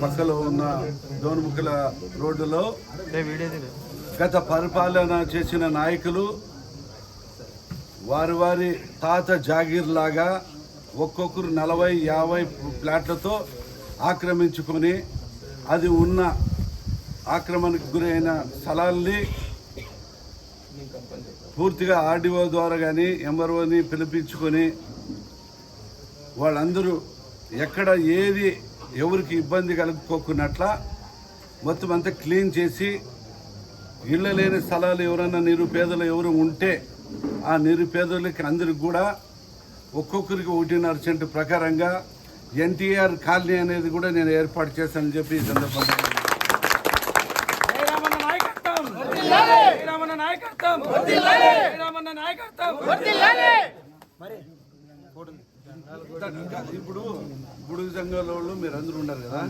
పక్కలో ఉన్న దోనుముక్కల రోడ్డులో గత పరిపాలన చేసిన నాయకులు వారి వారి తాత జాగీర్ లాగా ఒక్కొక్కరు నలభై యాభై ప్లాట్లతో ఆక్రమించుకొని అది ఉన్న ఆక్రమణకు గురైన స్థలాల్ని పూర్తిగా ఆర్డీఓ ద్వారా కానీ ఎంఆర్ఓని పిలిపించుకొని వాళ్ళందరూ ఎక్కడ ఏది ఎవరికి ఇబ్బంది కలుపుకోకున్నట్ల మొత్తం అంతా క్లీన్ చేసి ఇళ్ళ లేని స్థలాలు ఎవరైనా నిరుపేదలు ఎవరు ఉంటే ఆ నిరుపేదలకి అందరికి కూడా ఒక్కొక్కరికి ఒకటిన్నర సెంటు ప్రకారంగా ఎన్టీఆర్ కాలనీ అనేది కూడా నేను ఏర్పాటు చేశానని చెప్పి ఈ సందర్భంగా శ్రీరామన్న నాయకత్వం! శ్రీరామన్న నాయకత్వం! శ్రీరామన్న నాయకత్వం! ఇప్పుడు గుడి సంఘాల వాళ్ళు మీరు అందరూ ఉన్నారు కదా.